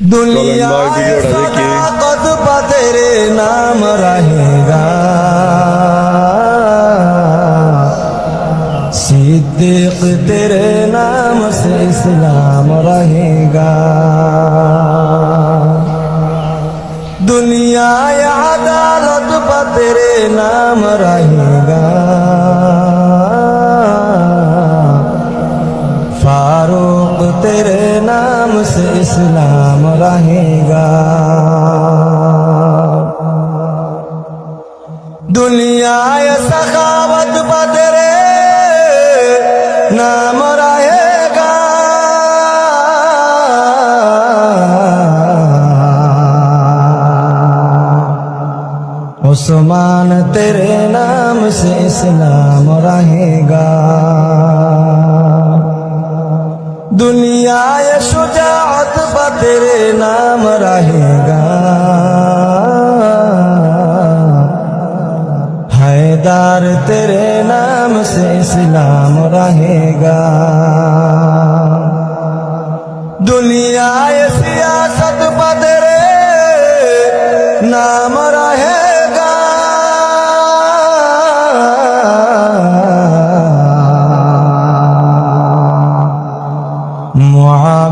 دنیا قطبہ تیرے نام رہے گا۔ صدیق تیرے نام سے اسلام رہے گا۔ دنیا عدالت پہ تیرے نام رہے گا۔ اب تیرے نام سے اسلام رہے گا۔ دنیا یا سخاوت تیرے نام رہے گا۔ عثمان تیرے نام سے اسلام رہے گا۔ دنیا شجاعت با تیرے نام رہے گا۔ حیدار تیرے نام سے اسلام رہے گا۔ دنیا سیاست با تیرے نام رہے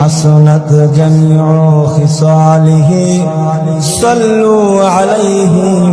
حسنت جميع خصاله صلوا عليه